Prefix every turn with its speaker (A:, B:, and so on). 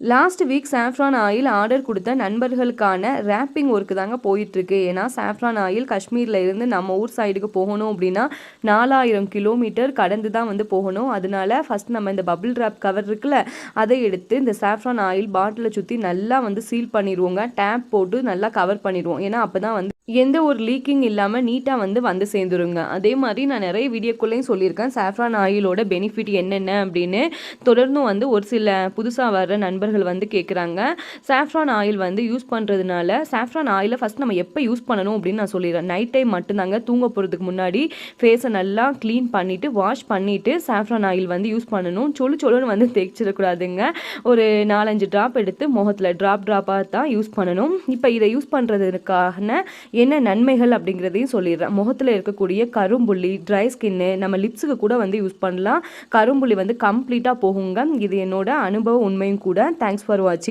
A: Last week saffron oil order கொடுத்த நண்பர்களுக்கான wrapping work தாங்க போயிட்டுருக்கு. ஏன்னா சாஃப்ரான் ஆயில் காஷ்மீரில் இருந்து நம்ம ஊர் சைடுக்கு போகணும் அப்படின்னா நாலாயிரம் கிலோமீட்டர் கடந்து தான் வந்து போகணும். அதனால ஃபஸ்ட் நம்ம இந்த பபிள் ரேப் கவர் இருக்குல்ல அதை எடுத்து இந்த சாஃப்ரான் ஆயில் பாட்டிலை சுற்றி நல்லா வந்து சீல் பண்ணிடுவோங்க. டேப் போட்டு நல்லா கவர் பண்ணிடுவோம். ஏன்னா அப்போ தான் வந்து எந்த ஒரு லீக்கிங் இல்லாமல் நீட்டாக வந்து வந்து சேர்ந்துருங்க. அதே மாதிரி நான் நிறைய வீடியோக்குள்ளேயும் சொல்லியிருக்கேன். சாஃப்ரான் ஆயிலோட பெனிஃபிட் என்னென்ன அப்படின்னு தொடர்ந்தும் வந்து ஒரு சில புதுசாக வர்ற நண்பர்கள் வந்து கேட்குறாங்க சாஃப்ரான் ஆயில் வந்து யூஸ் பண்ணுறதுனால சாஃப்ரான் ஆயிலை ஃபஸ்ட் நம்ம எப்போ யூஸ் பண்ணணும் அப்படின்னு நான் சொல்லிடுறேன். நைட் டைம் மட்டும்தாங்க தூங்க போகிறதுக்கு முன்னாடி ஃபேஸை நல்லா க்ளீன் பண்ணிவிட்டு வாஷ் பண்ணிவிட்டு சாஃப்ரான் ஆயில் வந்து யூஸ் பண்ணணும். சொல்லு சொல்லுன்னு வந்து தேய்ச்சிடக்கூடாதுங்க ஒரு நாலஞ்சு ட்ராப் எடுத்து முகத்தில் ட்ராப் ட்ராப்பாக தான் யூஸ் பண்ணணும். இப்போ இதை யூஸ் பண்ணுறதுக்கான என்ன நன்மைகள் அப்படிங்கிறதையும் சொல்லிடுறேன். முகத்தில் இருக்கக்கூடிய கரும்புள்ளி ட்ரை ஸ்கின்னு நம்ம லிப்ஸுக்கு கூட வந்து யூஸ் பண்ணலாம். கரும்புள்ளி வந்து கம்ப்ளீட்டாக போகுங்க. இது என்னோட அனுபவ உண்மையும் கூட. தேங்க்ஸ் ஃபார் வாட்சிங்